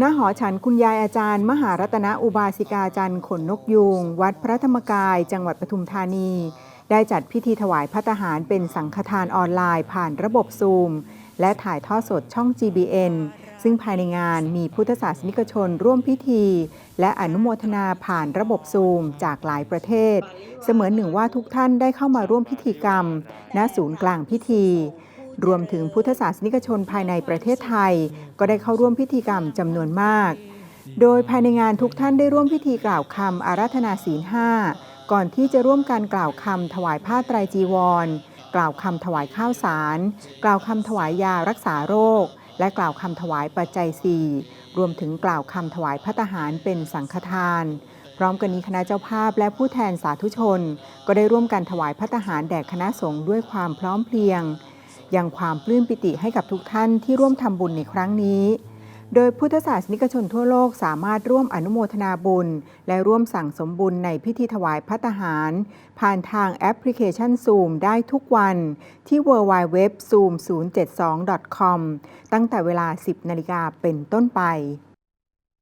ณหอฉันคุณยายอาจารย์ มหารัตนอุบาสิกาจันทร์ขนนกยูงวัดพระธรรมกาย จังหวัดปทุมธานี ได้จัดพิธีถวายพัตตาหารเป็นสังฆทานออนไลน์ผ่านระบบซูม และถ่ายทอดสดช่อง GBN ซึ่งภายในงานมีพุทธศาสนิกชนร่วมพิธี และอนุโมทนาผ่านระบบซูมจากหลายประเทศ เสมือนหนึ่งว่าทุกท่านได้เข้ามาร่วมพิธีกรรม ณศูนย์กลางพิธี รวมถึงพุทธศาสนิกชนภายในประเทศไทย ก็ได้เข้าร่วมพิธีกรรมจำนวนมาก โดยภายในงานทุกท่านได้ร่วมพิธีกล่าวคำอาราธนาศีลห้าก่อนที่จะร่วมการกล่าวคำถวายผ้าไตรจีวร กล่าวคำถวายข้าวสาร กล่าวคำถวายยารักษาโรค และกล่าวคำถวายปัจจัยสี่รวมถึงกล่าวคำถวายพัตตาหารเป็นสังฆทาน พร้อมกันนี้คณะเจ้าภาพและผู้แทนสาธุชน ก็ได้ร่วมกันถวายพัตตาหารแด่คณะสงฆ์ด้วยความพร้อมเพรียง ยังความปลื้มปิติให้กับทุกท่านที่ร่วมทำบุญในครั้งนี้ โดยพุทธศาสนิกชนทั่วโลกสามารถร่วมอนุโมทนาบุญ และร่วมสั่งสมบุญในพิธีถวายพัตตาหาร ผ่านทางแอปพลิเคชัน Zoom ได้ทุกวันที่ www.zoom072.com ตั้งแต่เวลา 10 นาฬิกาเป็นต้นไป